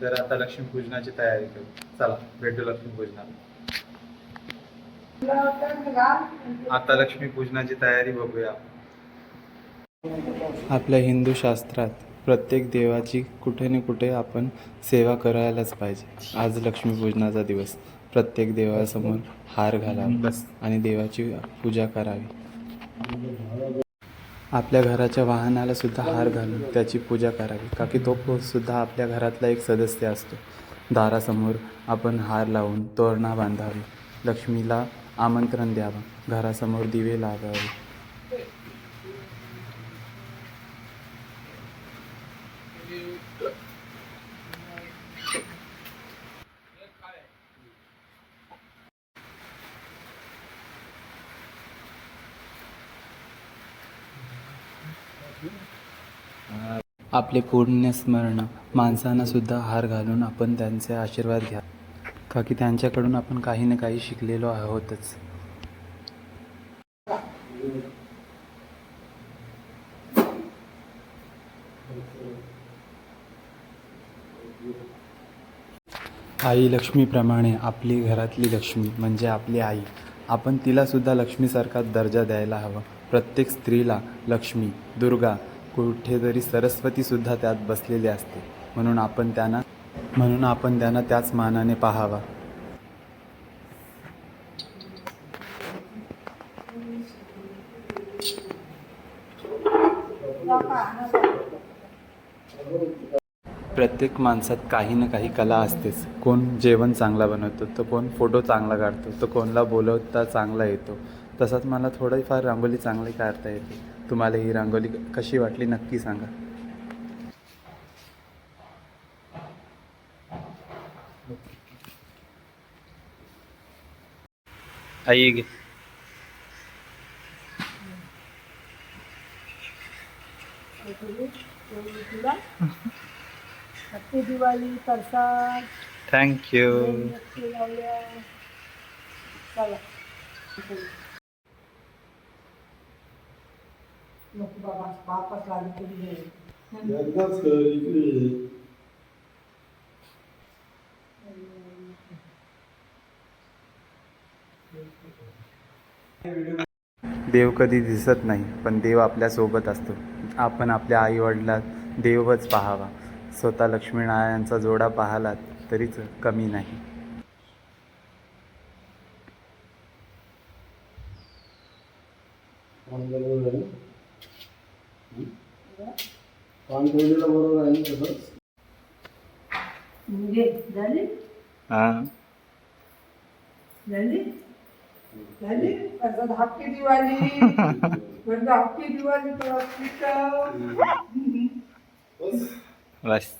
तर आता लक्ष्मीपूजनाची तयारी करू. चला भेटू लक्ष्मीपूजनाला आता लक्ष्मीपूजनाची तयारी बघूया. आपल्या हिंदू शास्त्रात प्रत्येक देवाची कुठे ना कुठे आपण सेवा करायलाच पाहिजे. आज लक्ष्मीपूजनाचा दिवस. प्रत्येक देवासमोर हार घालावा आणि देवाची पूजा करावी. आपल्या घराच्या वाहनाला सुद्धा हार घालून त्याची पूजा करावी. का की तो सुद्धा आपल्या घरातला एक सदस्य असतो. दारासमोर आपण हार लावून तोरणा बांधावी. लक्ष्मीला आमंत्रण द्यावं. घरासमोर दिवे लावावे. आपले पुण्यस्मरण माणसांनासुद्धा हार घालून आपण त्यांचे आशीर्वाद घ्या. का की त्यांच्याकडून आपण काही ना काही शिकलेलो आहोतच. आई लक्ष्मीप्रमाणे आपली घरातली लक्ष्मी म्हणजे आपली आई. आपण तिलासुद्धा लक्ष्मीसारखा दर्जा द्यायला हवा. प्रत्येक स्त्रीला लक्ष्मी दुर्गा कुठेतरी सरस्वतीसुद्धा त्यात बसलेली असते. म्हणून आपण त्यांना म्हणून आपण त्यांना त्याच मानाने पाहावा. प्रत्येक माणसात काही ना काही कला असतेच. कोण जेवण चांगला बनवतो तर कोण फोटो चांगला काढतो तर कोणला बोलवता चांगला येतो. तसंच मला थोडीफार रांगोळी चांगली काढता येते. तुम्हाला ही रांगोळी कशी वाटली नक्की सांगा. आई गे दिवाळी प्रसाद थँक्यू चला नको बाबा वापस लागली तरी जाईल. एकदाच कर इकडे ये. देव कधी दिसत नाही पण देव आपल्यासोबत असतो आपण आपल्या आईवडिलात देवच पाहावा स्वतः लक्ष्मीनारायणचा जोडा पाहालात तरीच कमी नाही ना? हं? पान ठेवलेलं बरोबर आहे ना तसंच घे झाली? हां. झाली? झाली? प्रसाद हॅपी दिवाळी. म्हणजे हॅपी दिवाळी तुला पिकव. बस.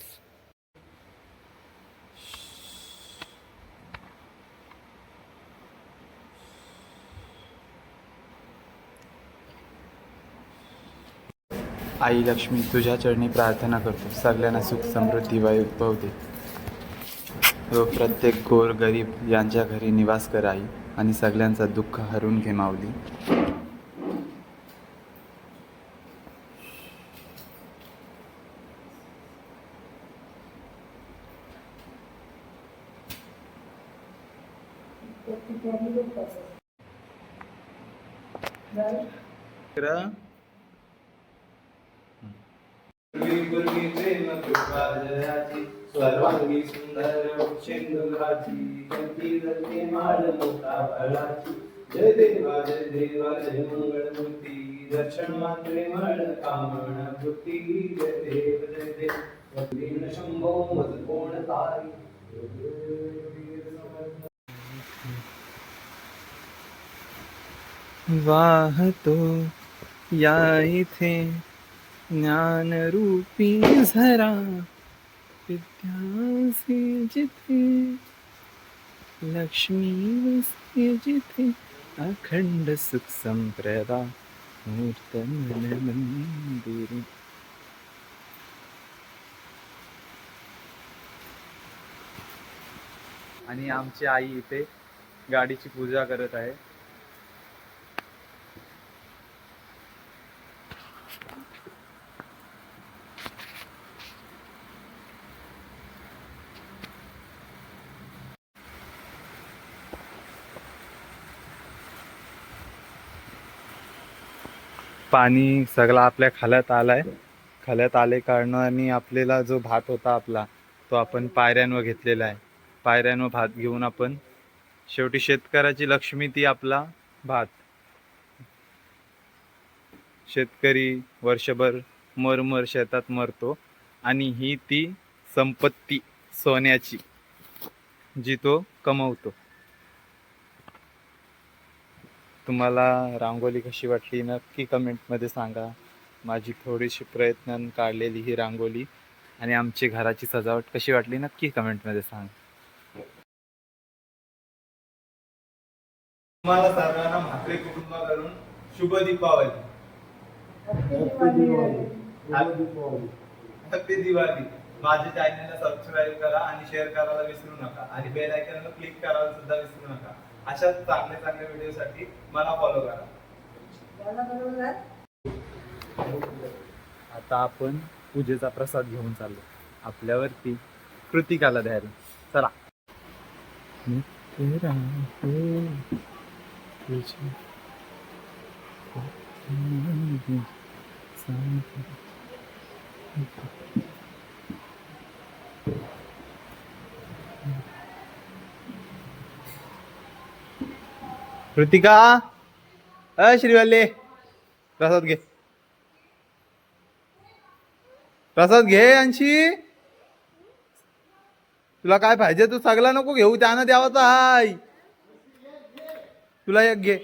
आई लक्ष्मी तुझ्या चरणी प्रार्थना करतो सगळ्यांना सुख समृद्धी वाई उद्भवते व प्रत्येक गोर गरीब यांच्या घरी निवास कर आई आणि सगळ्यांचा दुःख हरून घे माऊली झाली? सर्वांगी सुंदर शेंदुराची माळ मोठा जय देवा जय देवा जय मंगळमूर्ती दर्शन मात्रे मळ कामण भूती जय देव जय देव. वंदीन शंभो मद कोण तारी वाहतो या इथे ज्ञानरूपी झरा विद्यासे जिथे लक्ष्मी वसे जिथे अखंड सुख संप्रदा मूर्त मन मंदिर आणि आमची आई इथे गाडीची पूजा करत आहे. पाणी सगळं आपल्या खाल्यात आलाय. खाल्यात आले कारणाने आपल्याला जो भात होता आपला तो आपण पायऱ्यांवर घेतलेला आहे. पायऱ्यांवर भात घेऊन आपण शेवटी शेतकऱ्याची लक्ष्मी ती आपला भात. शेतकरी वर्षभर मरमर शेतात मरतो आणि ही ती संपत्ती सोन्याची जी तो कमवतो. तुम्हाला रांगोळी कशी वाटली नक्की कमेंटमध्ये सांगा. माझी थोडीशी प्रयत्नानं काढलेली ही रांगोळी आणि आमची घराची सजावट कशी वाटली नक्की कमेंटमध्ये सांगा. तुम्हाला सर्वांना म्हात्रे कुटुंबाकडून शुभ दीपावली. हॅपी दिवाळी माझ्या चॅनलला सबस्क्राईब करा आणि शेअर करायला विसरू नका. आणि बेल आयकॉनला क्लिक करायला सुद्धा विसरू नका. अशाच चांगले चांगले व्हिडिओसाठी मला फॉलो करा? आता आपण पूजेचा प्रसाद घेऊन चाललो. आपल्यावरती कृतिकाला द्यायला. चला. कृतिका? अ श्रीवल्ले. प्रसाद घे. प्रसाद घे अंशी. तुला काय पाहिजे? तू सगळा नको घेऊ त्यानं द्यावाचा हाय. तुला एक घे.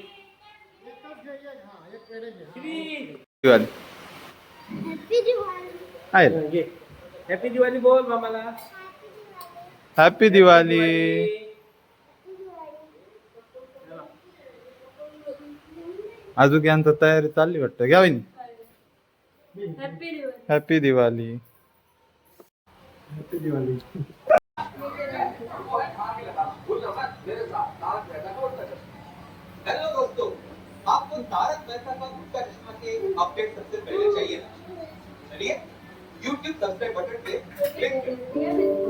हॅपी दिवाळी बोल मामाला. हॅपी दिवाळी अजून यांचं तयारी चालली वाटतं घ्या वहिनी हॅपी दिवाळी हेलो दोस्तों आपको तारक मेहता का उल्टा चश्मा के अपडेट सबसे पहले चाहिए। ना चलिए YouTube सब्सक्राइब बटन पे क्लिक करें।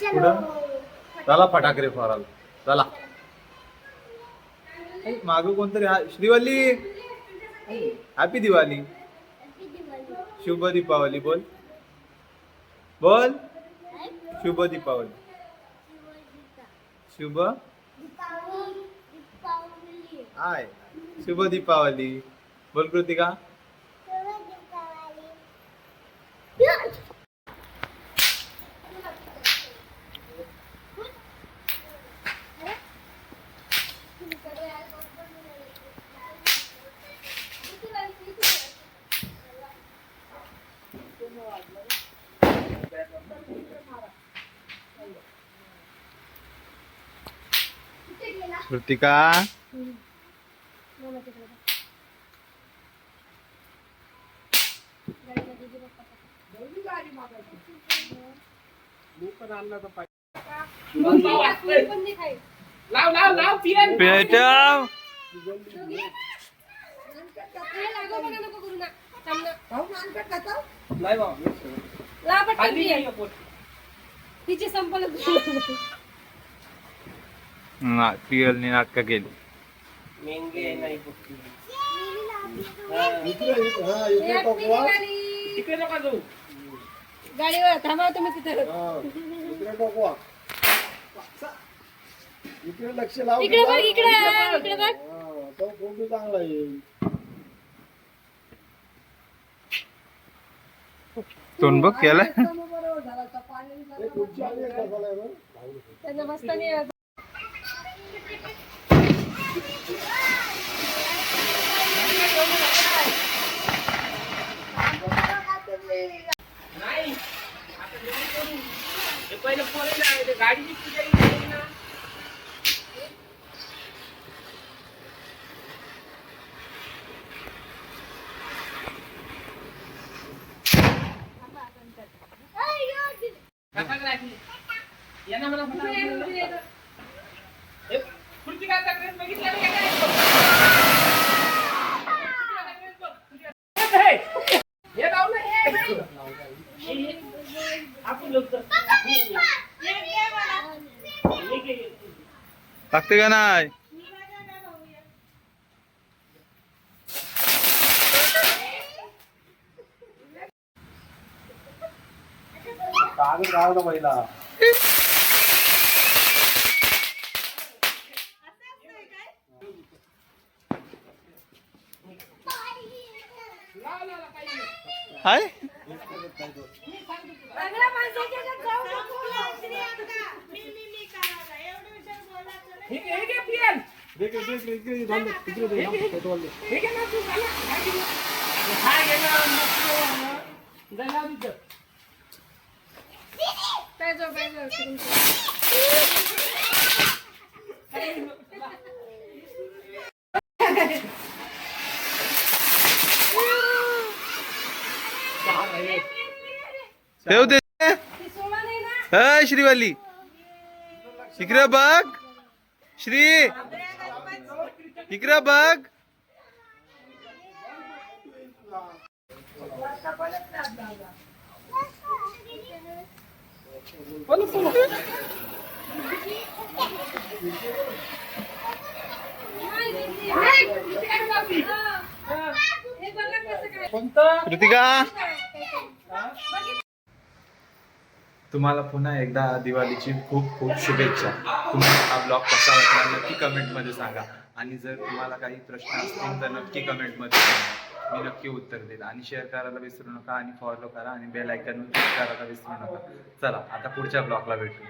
चला। फटाके फोराला चला. माग कोणतरी श्रीवल्ली हॅपी दिवाळी शुभ दीपावली बोल. बोल. शुभ दीपावली. शुभ आय शुभ दीपावली. बोल कृतिका. कृतिका लाव लाव लाव फिरन पेटव. तिची संपलं. पियलने नाटक केली. मेंगे नाही कुठली. गाडीवर तिकडे नका जाऊ. थांबा तुम्ही तिथे. इकडे लक्ष लाव. इकडे बघ इकडे इकडे बघ. हा, तो फोटो चांगला येईल तोंड बघ केलाय? बरोबर झाला तर पाणी हे खुर्ची आली आहे का बघायला? त्यांना बसताना नाही आता जेवण करू. हे पहिलं पोरं गाडीची पूजा केली ना लागते का नाही? कागद पहिला हाय सगळ्या माणसाच्या ह्याच्यात जाऊ नको. काय जाऊ, काय जाऊ, करून ठेव. ठेव दे ती सोळा नाही ना अय श्रीवाली इकडे बघ श्री इकडे बघ. कृतिका तुम्हाला पुन्हा एकदा दिवाळीची खूप खूप शुभेच्छा. तुम्हाला हा ब्लॉग कसा वाटला नक्की कमेंटमध्ये सांगा. आणि जर तुम्हाला काही प्रश्न असतील तर नक्की कमेंटमध्ये मध्ये मी नक्की उत्तर देईल. आणि शेअर करायला विसरू नका आणि फॉलो करा आणि बेल आयकन क्लिक करायला विसरू नका. चला आता पुढच्या ब्लॉगला भेटू.